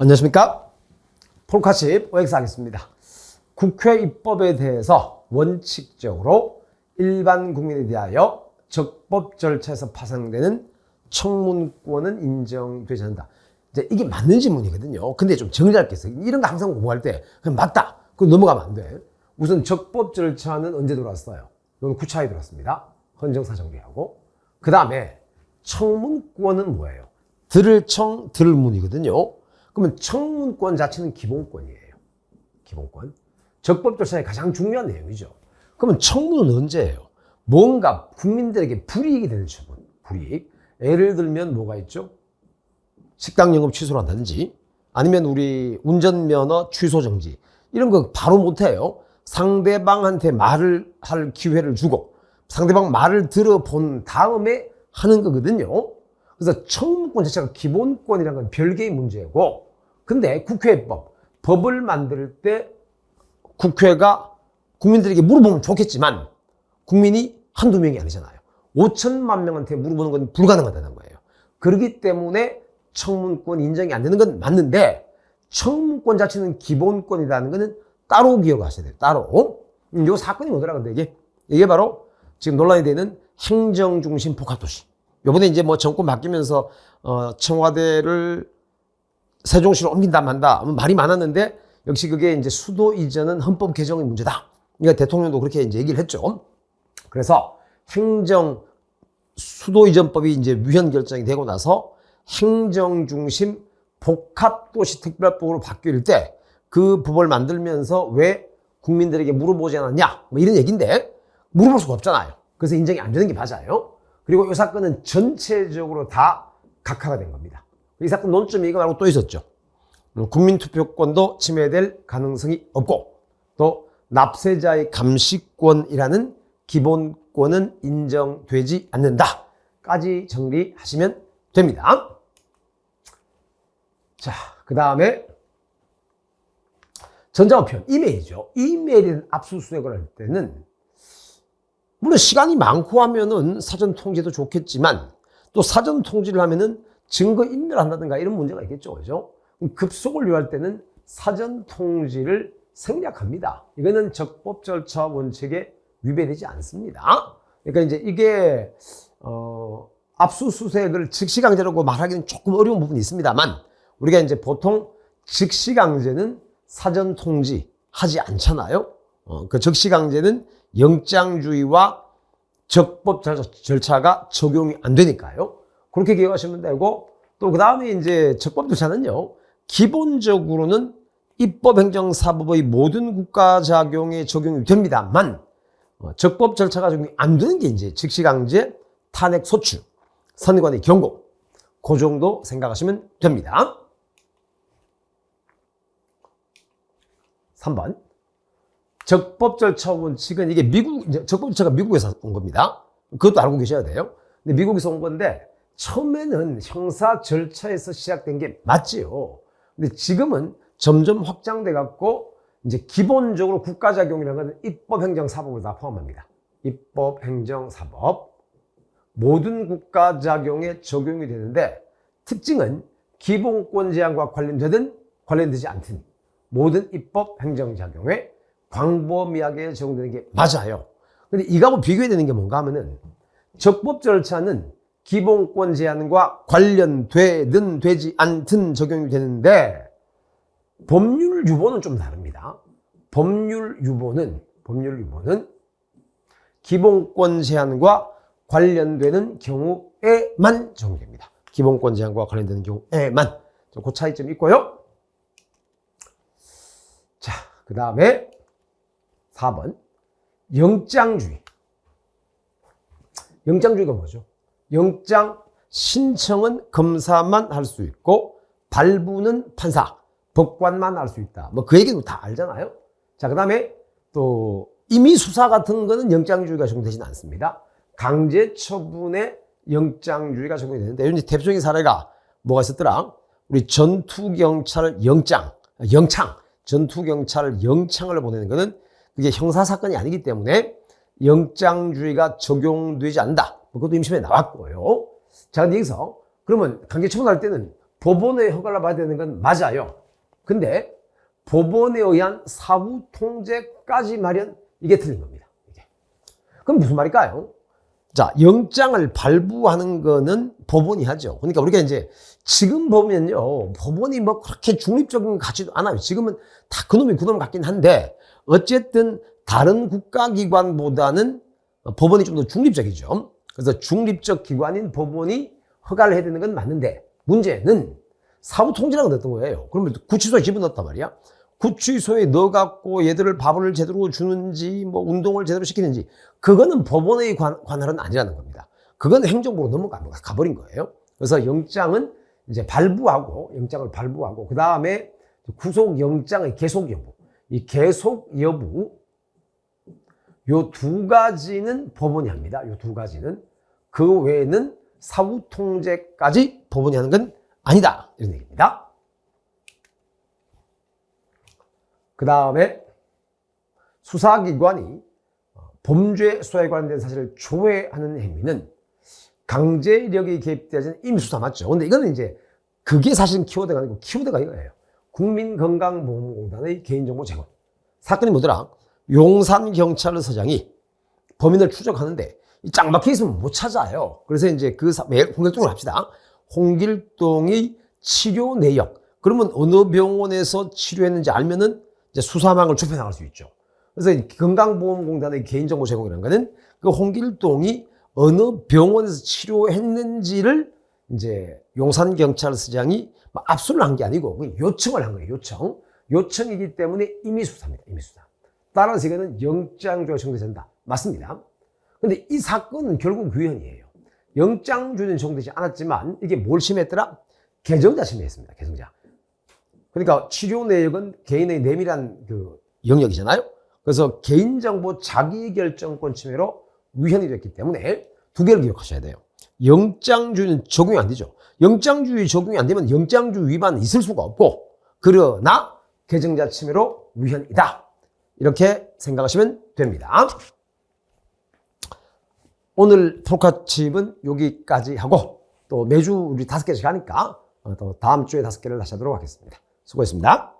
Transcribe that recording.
안녕하십니까? 폴카칩 OX 하겠습니다. 국회 입법에 대해서 원칙적으로 일반 국민에 대하여 적법 절차에서 파생되는 청문권은 인정되지 않는다. 이제 이게 맞는 질문이거든요. 근데 좀 정리할 게 있어요. 이런 거 항상 공부할 때 그냥 맞다. 그럼 넘어가면 안 돼. 우선 적법 절차는 언제 들어왔어요? 이건 9차에 들어왔습니다. 헌정사 정비하고. 그 다음에 청문권은 뭐예요? 들을 청, 들을 문이거든요. 그러면 청문권 자체는 기본권이에요. 기본권. 적법 절차의 가장 중요한 내용이죠. 그러면 청문은 언제예요? 뭔가 국민들에게 불이익이 되는 처분. 불이익. 예를 들면 뭐가 있죠? 식당 영업 취소를 한다든지 아니면 우리 운전면허 취소 정지 이런 거 바로 못해요. 상대방한테 말을 할 기회를 주고 상대방 말을 들어본 다음에 하는 거거든요. 그래서 청문권 자체가 기본권이라는 건 별개의 문제고 근데 국회법 법을 만들 때 국회가 국민들에게 물어보면 좋겠지만 국민이 한두 명이 아니잖아요. 5천만 명한테 물어보는 건 불가능하다는 거예요. 그렇기 때문에 청문권 인정이 안 되는 건 맞는데 청문권 자체는 기본권이라는 것은 따로 기억하셔야 돼요. 따로. 음, 요 사건이 뭐더라 근데 이게 이게 바로 지금 논란이 되는 행정 중심 복합도시. 요번에 이제 뭐 정권 바뀌면서 어 청와대를 세종시로 옮긴다 만다 뭐 말이 많았는데 역시 그게 이제 수도 이전은 헌법 개정의 문제다. 그러니까 대통령도 그렇게 이제 얘기를 했죠. 그래서 행정 수도 이전법이 이제 위헌 결정이 되고 나서 행정 중심 복합 도시 특별법으로 바뀔 때 그 법을 만들면서 왜 국민들에게 물어보지 않았냐 뭐 이런 얘기인데 물어볼 수가 없잖아요. 그래서 인정이 안 되는 게 맞아요. 그리고 이 사건은 전체적으로 다 각하가 된 겁니다. 이 사건 논점이 이거 말고 또 있었죠. 음, 국민투표권도 침해될 가능성이 없고 또 납세자의 감시권이라는 기본권은 인정되지 않는다 까지 정리하시면 됩니다. 자, 그 다음에 전자우편, 이메일이죠. 이메일은 압수수색을 할 때는 물론 시간이 많고 하면은 사전 통지도 좋겠지만 또 사전 통지를 하면은 증거 인멸한다든가 이런 문제가 있겠죠. 그죠? 급속을 요할 때는 사전 통지를 생략합니다. 이거는 적법 절차 원칙에 위배되지 않습니다. 그러니까 이제 이게 어 압수수색을 즉시 강제라고 말하기는 조금 어려운 부분이 있습니다만 우리가 이제 보통 즉시 강제는 사전 통지 하지 않잖아요. 어, 그 즉시 강제는 영장주의와 적법 절차가 적용이 안 되니까요. 그렇게 기억하시면 되고 또 그 다음에 이제 적법 절차는요. 기본적으로는 입법행정사법의 모든 국가 작용에 적용이 됩니다만 어, 적법 절차가 적용이 안 되는 게 이제 즉시강제, 탄핵 소추, 선관의 경고 그 정도 생각하시면 됩니다. 3번 적법 절차 원칙은 이게 미국 적법 절차가 미국에서 온 겁니다. 그것도 알고 계셔야 돼요. 근데 미국에서 온 건데 처음에는 형사 절차에서 시작된 게 맞지요. 근데 지금은 점점 확장돼 갖고 이제 기본적으로 국가작용이라는 것은 입법 행정 사법을 다 포함합니다. 입법 행정 사법 모든 국가작용에 적용이 되는데 특징은 기본권 제한과 관련되든 관련되지 않든 모든 입법 행정 작용에 광범위하게 적용되는 게 맞아요. 근데 이거하고 비교해야 되는 게 뭔가 하면은 적법 절차는 기본권 제한과 관련되든 되지 않든 적용이 되는데 법률 유보는 좀 다릅니다. 법률 유보는 법률 유보는 기본권 제한과 관련되는 경우에만 적용됩니다. 기본권 제한과 관련되는 경우에만 그 차이점이 있고요. 자, 그 다음에 4번 영장주의. 영장주의가 뭐죠? 영장 신청은 검사만 할 수 있고 발부는 판사, 법관만 할 수 있다. 뭐 그 얘기도 다 알잖아요. 자, 그 다음에 또 이미 수사 같은 거는 영장주의가 적용되지는 않습니다. 강제 처분에 영장주의가 적용이 되는데 이제 대표적인 사례가 뭐가 있었더라? 우리 전투경찰 영장, 영창, 전투경찰 영창을 보내는 것은 그게 형사사건이 아니기 때문에 영장주의가 적용되지 않는다. 뭐 그것도 임시에 나왔고요. 자, 근데 여기서 그러면 강제 처분할 때는 법원의 허가를 받아야 되는 건 맞아요. 근데 법원에 의한 사후 통제까지 마련 이게 틀린 겁니다. 이게. 그럼 무슨 말일까요? 자, 영장을 발부하는 거는 법원이 하죠. 그러니까 우리가 이제 지금 보면요. 법원이 뭐 그렇게 중립적인 것 같지도 않아요. 지금은 다 그놈이 그놈 같긴 한데 어쨌든 다른 국가기관보다는 법원이 좀 더 중립적이죠. 그래서 중립적 기관인 법원이 허가를 해야 되는 건 맞는데 문제는 사후 건 어떤 거예요? 그러면 구치소에 집어넣었단 말이야. 구치소에 넣어갖고 얘들을 밥을 제대로 주는지 뭐 운동을 제대로 시키는지 그거는 법원의 관, 관할은 아니라는 겁니다. 그건 행정부로 넘어가 가버린 거예요. 그래서 영장은 이제 발부하고 영장을 발부하고 그 다음에 구속 영장의 계속 여부 이 계속 여부 요 두 가지는 법원이 합니다. 요 두 가지는 그 외에는 사후 통제까지 법원이 하는 건 아니다 이런 얘기입니다. 그 다음에 수사기관이 어, 범죄 수사에 관련된 사실을 조회하는 행위는 강제력이 개입되어진 임수사 맞죠? 근데 이거는 이제 그게 사실은 키워드가 아니고 키워드가 이거예요. 국민건강보험공단의 개인정보 제공. 사건이 뭐더라? 용산 경찰서장이 범인을 추적하는데 이 짱박혀 있으면 못 찾아요. 그래서 이제 그 사- 매일 홍길동을 합시다. 홍길동이 치료 내역. 그러면 어느 병원에서 치료했는지 알면은 이제 수사망을 좁혀 나갈 수 있죠. 그래서 이 건강보험공단의 개인정보 제공이라는 거는 그 홍길동이 어느 병원에서 치료했는지를 이제 용산 경찰서장이 막 압수를 한 게 아니고 그 요청을 한 거예요. 요청. 요청이기 때문에 임의수사입니다. 임의수사. 따라서 이거는 영장조가 정되된다. 맞습니다. 근데 이 사건은 결국 유연이에요. 영장조는 정되지 않았지만 이게 뭘 심했더라? 개정자 심했습니다. 개정자. 그러니까 치료 내역은 개인의 내밀한 그 영역이잖아요. 그래서 개인정보 자기결정권 침해로 위헌이 됐기 때문에 두 개를 기억하셔야 돼요. 영장주의는 적용이 안 되죠. 영장주의 적용이 안 되면 영장주 위반은 있을 수가 없고 그러나 개정자 침해로 위헌이다. 이렇게 생각하시면 됩니다. 오늘 프로카칩은 여기까지 하고 또 매주 우리 다섯 개씩 하니까 어, 또 다음 주에 다섯 개를 다시 하도록 하겠습니다. 수고했습니다.